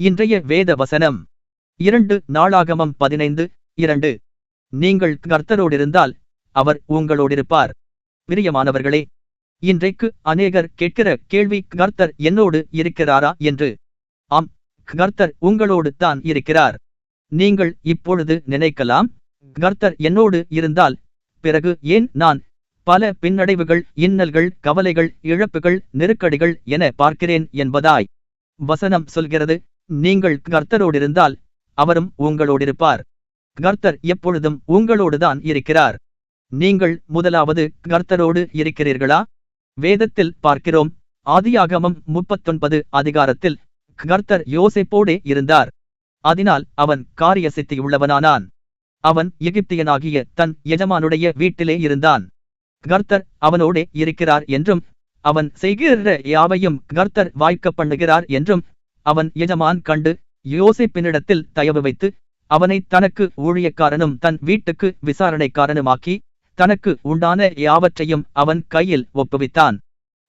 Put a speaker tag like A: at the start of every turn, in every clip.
A: இன்றைய வேத வசனம். இரண்டு நாளாகமம் பதினைந்து இரண்டு. நீங்கள் கர்த்தரோடிருந்தால் அவர் உங்களோடிருப்பார். பிரியமானவர்களே இன்றைக்கு அநேகர் கேட்கிற கேள்வி கர்த்தர் என்னோடு இருக்கிறாரா என்று? ஆம் கர்த்தர் உங்களோடு தான் இருக்கிறார். நீங்கள் இப்பொழுது நினைக்கலாம் கர்த்தர் என்னோடு இருந்தால் பிறகு ஏன் நான் பல பின்னடைவுகள் இன்னல்கள் கவலைகள் இழப்புகள் நெருக்கடிகள் என பார்க்கிறேன் என்பதாய் வசனம் சொல்கிறது. நீங்கள் கர்த்தரோடிருந்தால் அவரும் உங்களோடிருப்பார். கர்த்தர் எப்பொழுதும் உங்களோடுதான் இருக்கிறார். நீங்கள் முதலாவது கர்த்தரோடு இருக்கிறீர்களா? வேதத்தில் பார்க்கிறோம் ஆதியாகமம் முப்பத்தொன்பது அதிகாரத்தில் கர்த்தர் யோசைப்போடே இருந்தார். அதனால் அவன் காரிய சித்தியுள்ளவனானான் அவன் எகிப்தியனாகிய தன் எஜமானுடைய வீட்டிலே இருந்தான். கர்த்தர் அவனோடே இருக்கிறார் என்றும் அவன் செய்கிற யாவையும் கர்த்தர் வாய்க்க பண்ணுகிறார் என்றும் அவன் எஜமான் கண்டு யோசிப்பினிடத்தில் தயவு வைத்து அவனை தனக்கு ஊழியக்காரனும் தன் வீட்டுக்கு விசாரணைக்காரனுமாக்கி தனக்கு உண்டான யாவற்றையும் அவன் கையில் ஒப்புவித்தான்.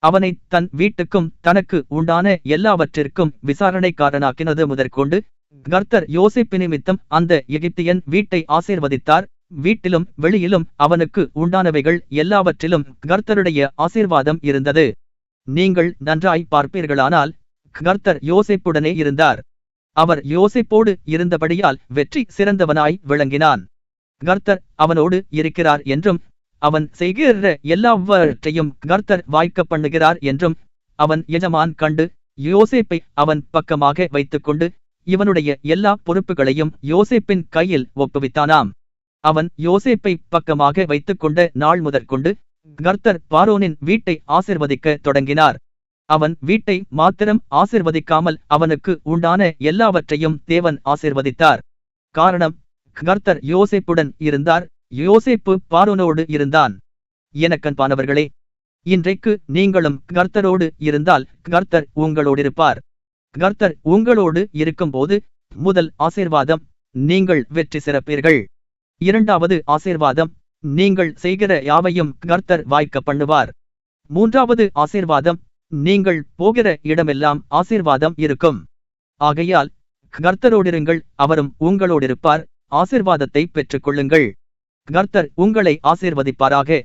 A: அவனை தன் வீட்டுக்கும் தனக்கு உண்டான எல்லாவற்றிற்கும் விசாரணைக்காரனாக்கினது முதற்கொண்டு கர்த்தர் யோசிப்பு நிமித்தம் அந்த எகிப்தியன் வீட்டை ஆசீர்வதித்தார். வீட்டிலும் வெளியிலும் அவனுக்கு உண்டானவைகள் எல்லாவற்றிலும் கர்த்தருடைய ஆசீர்வாதம் இருந்தது. நீங்கள் நன்றாய் பார்ப்பீர்களானால் கர்த்தர் யோசிப்புடனே இருந்தார். அவர் யோசேப்போடு இருந்தபடியால் வெற்றி சிறந்தவனாய் விளங்கினான். கர்த்தர் அவனோடு இருக்கிறார் என்றும் அவன் செய்கிற எல்லாவற்றையும் கர்த்தர் வாய்க்க பண்ணுகிறார் என்றும் அவன் எஜமான் கண்டு யோசேப்பை அவன் பக்கமாக வைத்துக்கொண்டு இவனுடைய எல்லா பொறுப்புகளையும் யோசேப்பின் கையில் ஒப்புவித்தானாம். அவன் யோசேப்பை பக்கமாக வைத்துக்கொண்ட நாள் முதற்கொண்டு கர்த்தர் பாரோனின் வீட்டை ஆசிர்வதிக்க தொடங்கினார். அவன் வீட்டை மாத்திரம் ஆசிர்வதிக்காமல் அவனுக்கு உண்டான எல்லாவற்றையும் தேவன் ஆசிர்வதித்தார். காரணம் கர்த்தர் யோசேப்புடன் இருந்தார். யோசேப்பு பாரோனோடு இருந்தான். எனக்கன்பானவர்களே இன்றைக்கு நீங்களும் கர்த்தரோடு இருந்தால் கர்த்தர் உங்களோடிருப்பார் கர்த்தர் உங்களோடு இருக்கும்போது முதல் ஆசீர்வாதம் நீங்கள் வெற்றி சிறப்பீர்கள். இரண்டாவது ஆசீர்வாதம் நீங்கள் செய்கிற யாவையும் கர்த்தர் வாய்க்க பண்ணுவார். மூன்றாவது ஆசீர்வாதம் நீங்கள் போகிற இடமெல்லாம் ஆசீர்வாதம் இருக்கும். ஆகையால் கர்த்தரோடிருங்கள் அவரும் உங்களோடிருப்பார். ஆசிர்வாதத்தை பெற்றுக்கொள்ளுங்கள். கர்த்தர் உங்களை ஆசீர்வதிப்பாராக.